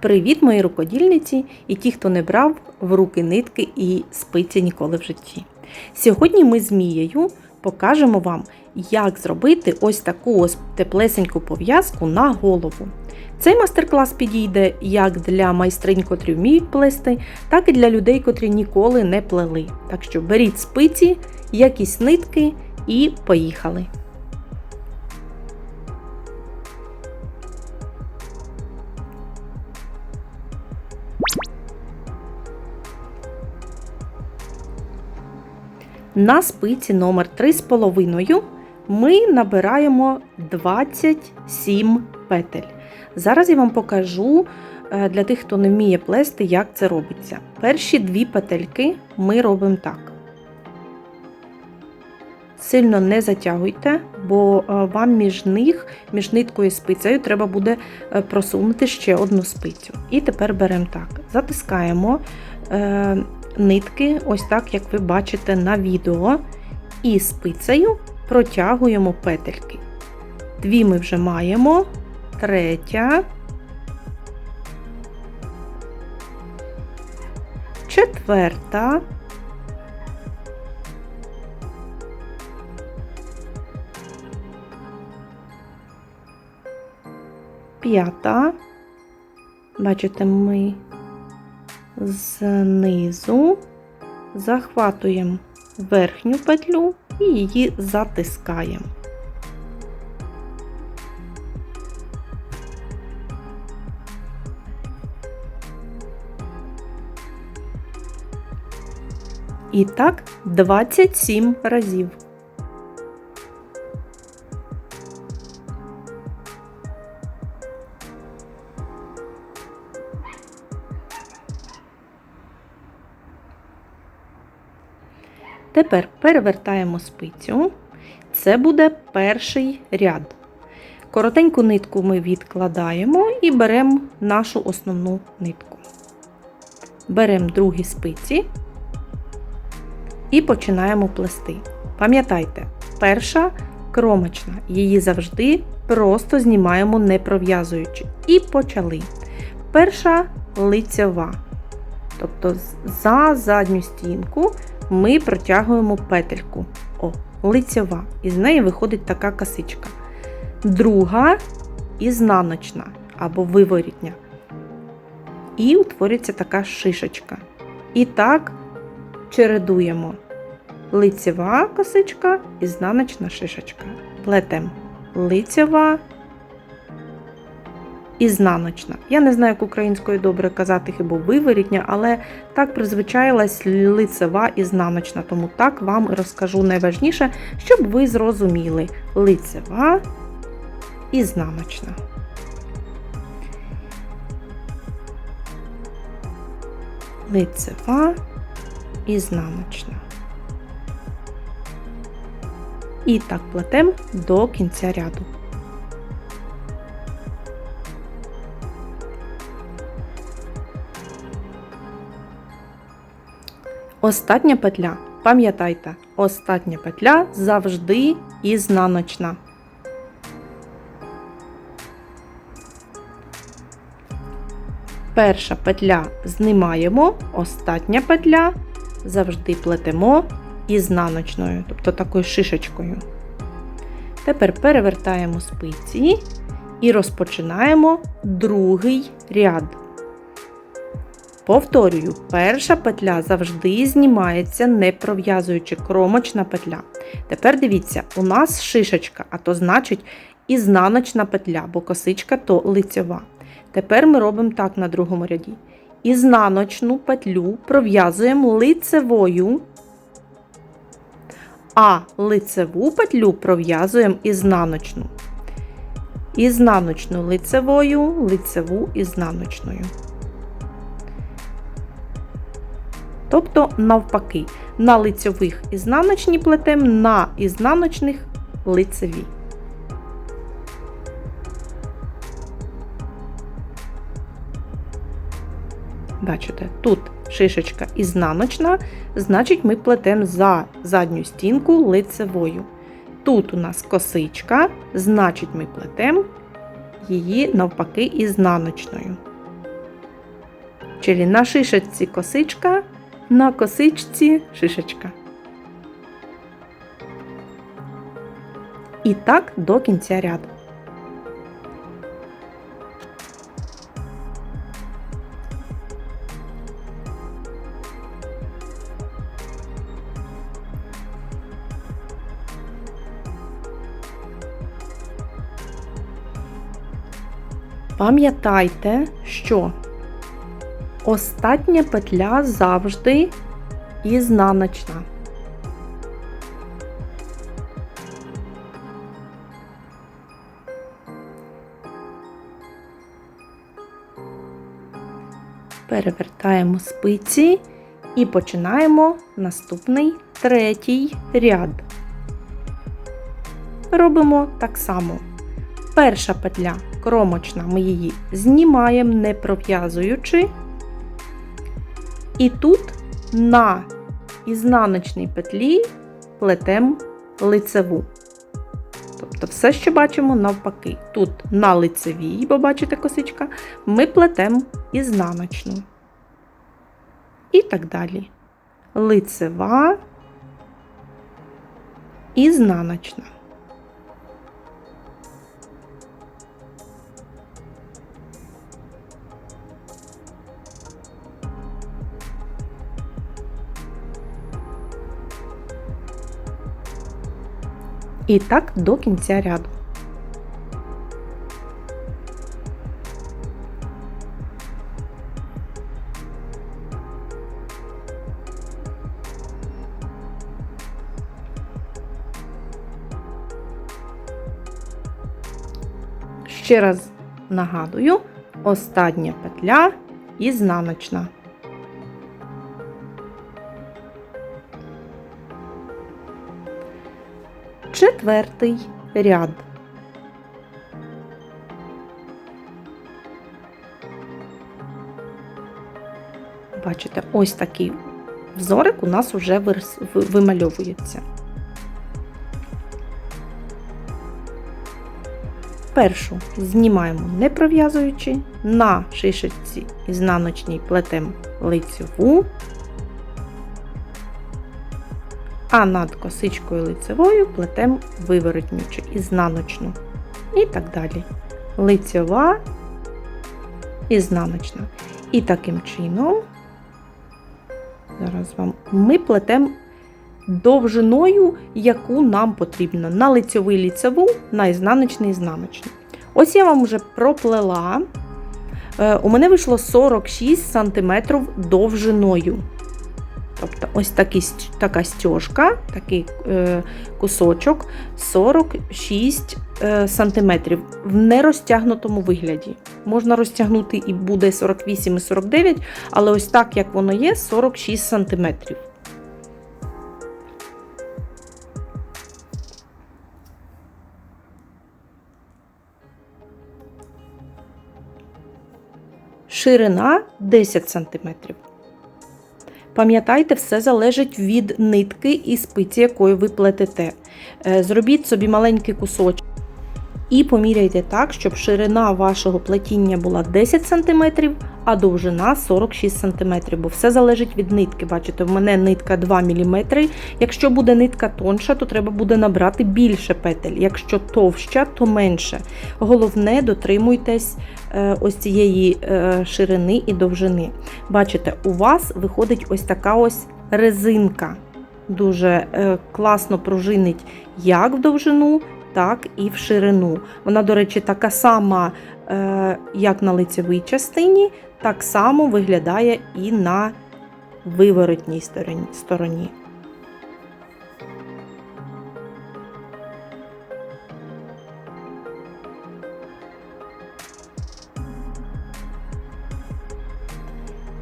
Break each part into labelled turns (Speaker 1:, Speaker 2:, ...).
Speaker 1: Привіт, мої рукодільниці і ті, хто не брав в руки нитки і спиці ніколи в житті. Сьогодні ми з Мією покажемо вам, як зробити ось таку ось теплесеньку пов'язку на голову. Цей майстер-клас підійде як для майстринь, котрі вміють плести, так і для людей, котрі ніколи не плели. Так що беріть спиці, якісь нитки і поїхали! На спиці номер 3,5 ми набираємо 27 петель. Зараз я вам покажу е, для тих, хто не вміє плести, як це робиться. Перші дві петельки ми робимо так. Сильно не затягуйте, бо е, вам між них, між ниткою і спицею, треба буде е, просунути ще одну спицю. І тепер беремо так. Затискаємо нитки, ось так, як ви бачите на відео, і спицею протягуємо петельки. Дві ми вже маємо, третя, четверта. П'ята, бачите, ми знизу захватуємо верхню петлю і її затискаємо. І так 27 разів. Перевертаємо спицю. Це буде перший ряд. Коротеньку нитку ми відкладаємо і беремо нашу основну нитку. Беремо другі спиці і починаємо плести. Пам'ятайте, перша кромочна, її завжди просто знімаємо не пров'язуючи. І почали. Перша лицева. Тобто за задню стінку ми протягуємо петельку. О, лицьова. І з неї виходить така косичка. Друга ізнаночна або виворітня. І утворюється така шишечка. І так чередуємо лицева косичка, ізнаночна шишечка. Плетем лицева, ізнаночна. Я не знаю, як українською добре казати хіба виворітня, але так призвичаїлась лицева ізнаночна, тому так вам розкажу найважніше, щоб ви зрозуміли лицева ізнаночна. Лицева ізнаночна. І так плетем до кінця ряду. Остання петля. Пам'ятайте, остання петля завжди ізнаночна. Перша петля знімаємо, остання петля завжди плетемо ізнаночною, тобто такою шишечкою. Тепер перевертаємо спиці і розпочинаємо другий ряд. Повторюю, перша петля завжди знімається, не пров'язуючи кромочна петля. Тепер дивіться, у нас шишечка, а то значить ізнаночна петля, бо косичка то лицьова. Тепер ми робимо так на другому ряді. Ізнаночну петлю пров'язуємо лицевою, а лицеву петлю пров'язуємо ізнаночну. Ізнаночну лицевою, лицеву ізнаночною. Тобто, навпаки, на лицьових ізнаночні плетем, на ізнаночних лицеві. Бачите, тут шишечка ізнаночна, значить, ми плетемо за задню стінку лицевою. Тут у нас косичка, значить, ми плетемо її навпаки ізнаночною. Czyli на шишечці косичка, на косичці шишечка. І так до кінця ряду. Пам'ятайте, що остання петля завжди ізнаночна. Перевертаємо спиці і починаємо наступний третій ряд. Робимо так само. Перша петля кромочна, ми її знімаємо, не пров'язуючи. І тут на ізнаночній петлі плетемо лицеву. Тобто все, що бачимо, навпаки. Тут на лицевій, бо бачите косичка, ми плетемо ізнаночну. І так далі. Лицева, ізнаночна. І так до кінця ряду. Ще раз нагадую, остання петля ізнаночна. Четвертий ряд. Бачите, ось такий взорик у нас вже вимальовується. Першу знімаємо не пров'язуючи, на шишечці ізнаночній плетемо лицьову, а над косичкою лицевою плетемо виворотню чи ізнаночну. І так далі. Лицьова, ізнаночна. І таким чином, зараз вам ми плетемо довжиною, яку нам потрібно на лицьовий ліцеву, на ізнаночний ізнаночний. Ось я вам вже проплела. Е, у мене вийшло 46 см довжиною. Тобто ось такі, така стежка, такий е, кусочок 46 е, см в нерозтягнутому вигляді. Можна розтягнути і буде 48 і 49, але ось так, як воно є, 46 см. Ширина 10 см. Пам'ятайте, все залежить від нитки і спиці, якою ви плетете. Е, зробіть собі маленький кусочок і поміряйте так, щоб ширина вашого плетіння була 10 см, а довжина 46 см, бо все залежить від нитки. Бачите, в мене нитка 2 мм. Якщо буде нитка тонша, то треба буде набрати більше петель. Якщо товща, то менше. Головне, дотримуйтесь е, ось цієї е, ширини і довжини. Бачите, у вас виходить ось така ось резинка. Дуже е, класно пружинить як в довжину, так і в ширину. Вона, до речі, така сама, як на лицевій частині, так само виглядає і на виворотній стороні.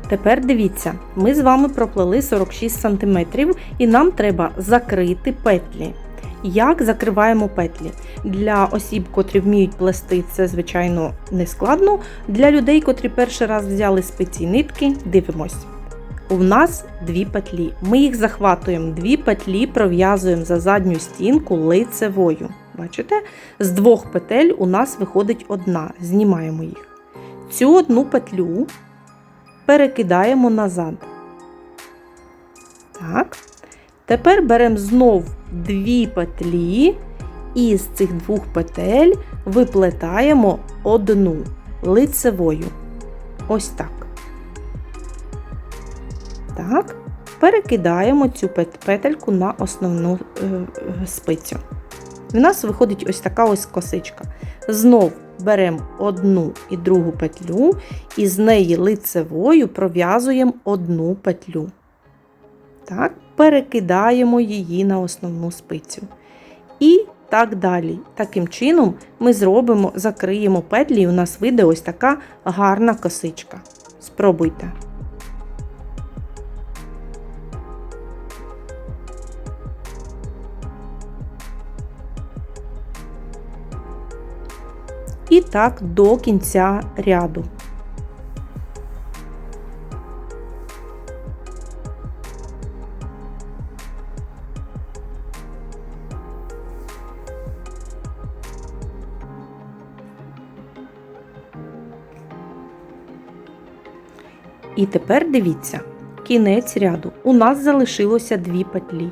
Speaker 1: Тепер дивіться, ми з вами проплели 46 см і нам треба закрити петлі. Як закриваємо петлі? Для осіб, котрі вміють плести, це, звичайно, не складно. Для людей, котрі перший раз взяли спиці нитки, дивимось. У нас дві петлі. Ми їх захватуємо, дві петлі пров'язуємо за задню стінку лицевою. Бачите? З двох петель у нас виходить одна. Знімаємо їх. Цю одну петлю перекидаємо назад. Так. Тепер беремо знов дві петлі, і з цих двох петель виплетаємо одну лицевою. Ось так. Так. Перекидаємо цю петельку на основну е, спицю. В нас виходить ось така ось косичка. Знов беремо одну і другу петлю, і з неї лицевою пров'язуємо одну петлю. Так, перекидаємо її на основну спицю. І так далі. Таким чином ми зробимо, закриємо петлі, і у нас вийде ось така гарна косичка. Спробуйте. І так до кінця ряду. Тепер дивіться, кінець ряду. У нас залишилося дві петлі.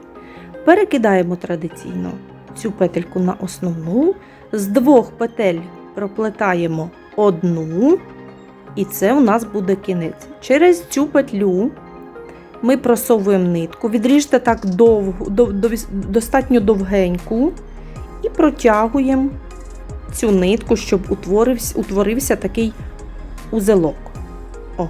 Speaker 1: Перекидаємо традиційно цю петельку на основну, з двох петель проплетаємо одну, і це у нас буде кінець. Через цю петлю ми просовуємо нитку, відріжте так довго, дов, дов- достатньо довгеньку і протягуємо цю нитку, щоб утворився, утворився такий узелок. О.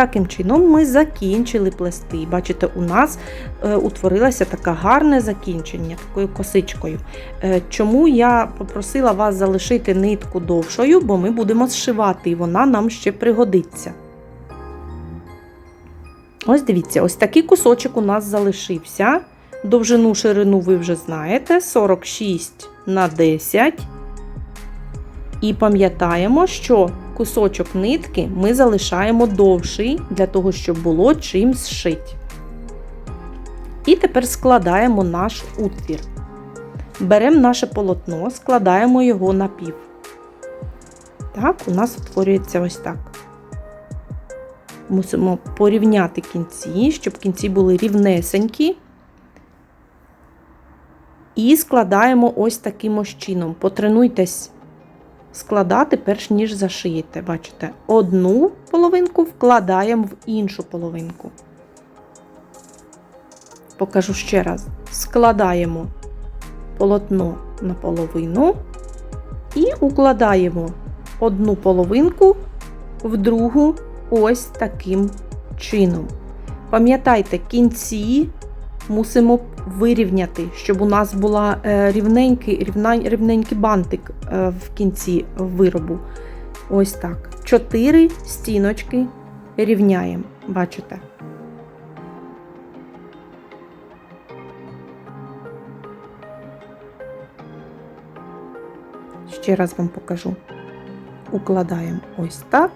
Speaker 1: Таким чином ми закінчили плести. Бачите, у нас е, утворилося таке гарне закінчення такою косичкою. Е, чому я попросила вас залишити нитку довшою, бо ми будемо зшивати, і вона нам ще пригодиться. Ось дивіться, ось такий кусочок у нас залишився. Довжину ширину ви вже знаєте: 46 на 10. І пам'ятаємо, що кусочок нитки ми залишаємо довший для того, щоб було чим зшити. І тепер складаємо наш утвір. Беремо наше полотно, складаємо його на пів. Так, у нас утворюється ось так. Мусимо порівняти кінці, щоб кінці були рівнесенькі. І складаємо ось таким ось чином. Потренуйтесь складати, перш ніж зашиєте. Бачите, одну половинку вкладаємо в іншу половинку. Покажу ще раз. Складаємо полотно на половину і укладаємо одну половинку в другу ось таким чином. Пам'ятайте, кінці мусимо вирівняти, щоб у нас була е, рівненький, рівненький бантик е, в кінці виробу. Ось так. Чотири стіночки рівняємо. Бачите? Ще раз вам покажу. Укладаємо ось так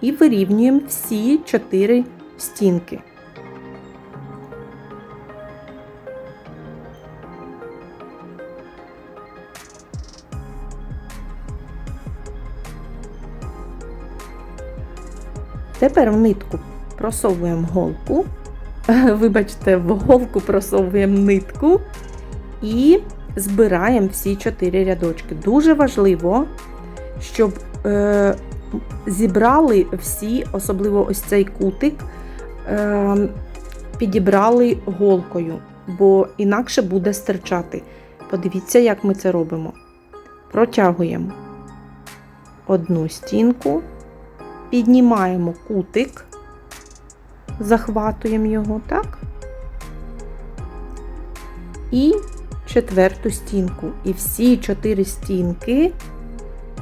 Speaker 1: і вирівнюємо всі чотири стінки. Тепер в нитку просовуємо голку. Вибачте, в голку просовуємо нитку і збираємо всі чотири рядочки. Дуже важливо, щоб е, зібрали всі, особливо ось цей кутик, е, підібрали голкою, бо інакше буде стирчати. Подивіться, як ми це робимо. Протягуємо одну стінку, піднімаємо кутик, захватуємо його, так? І четверту стінку. І всі чотири стінки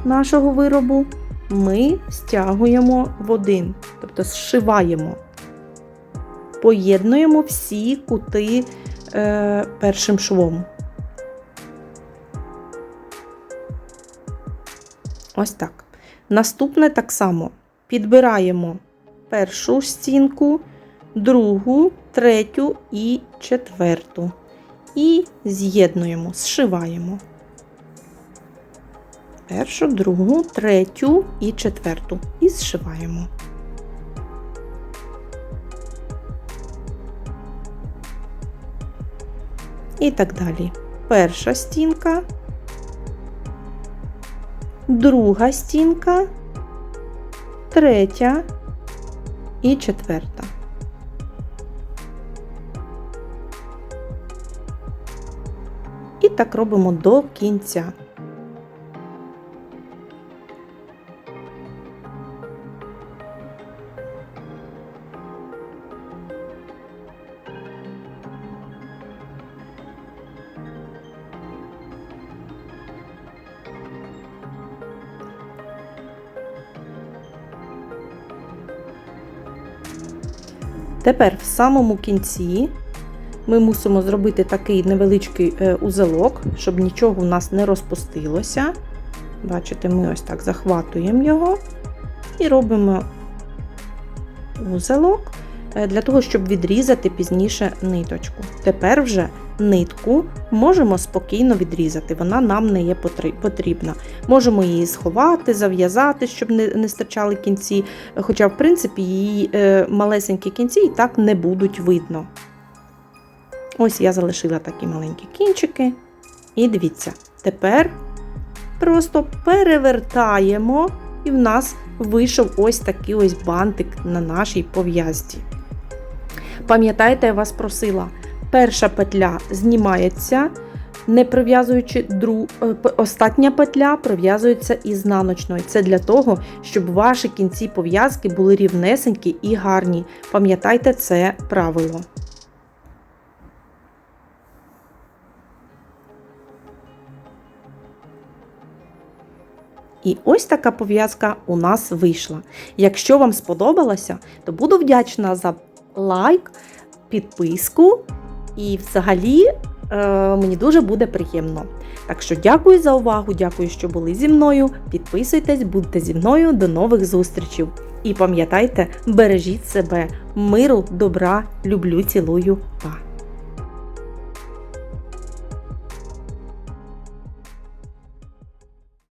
Speaker 1: нашого виробу ми стягуємо в один, тобто зшиваємо, поєднуємо всі кути е, першим швом. Ось так. Наступне так само підбираємо першу стінку, другу, третю і четверту. І з'єднуємо, зшиваємо. першу, другу, третю і четверту. І зшиваємо. І так далі. Перша стінка, друга стінка, третя і четверта. І так робимо до кінця. Тепер в самому кінці ми мусимо зробити такий невеличкий е, узелок, щоб нічого у нас не розпустилося. Бачите, ми ось так захватуємо його і робимо узелок е, для того, щоб відрізати пізніше ниточку. Тепер вже нитку можемо спокійно відрізати, вона нам не є потрібна. Можемо її сховати, зав'язати, щоб не, не стирчали кінці, хоча, в принципі, її е, малесенькі кінці і так не будуть видно. Ось я залишила такі маленькі кінчики. І дивіться, тепер просто перевертаємо, і в нас вийшов ось такий ось бантик на нашій пов'язці. Пам'ятаєте, я вас просила, перша петля знімається, не прив'язуючи дру... е, остання петля прив'язується ізнаночною. Це для того, щоб ваші кінці пов'язки були рівнесенькі і гарні. Пам'ятайте це правило. І ось така пов'язка у нас вийшла. Якщо вам сподобалося, то буду вдячна за лайк, підписку і взагалі е, мені дуже буде приємно. Так що дякую за увагу, дякую, що були зі мною. Підписуйтесь, будьте зі мною. До нових зустрічей. І пам'ятайте, бережіть себе, миру, добра, люблю, цілую, па!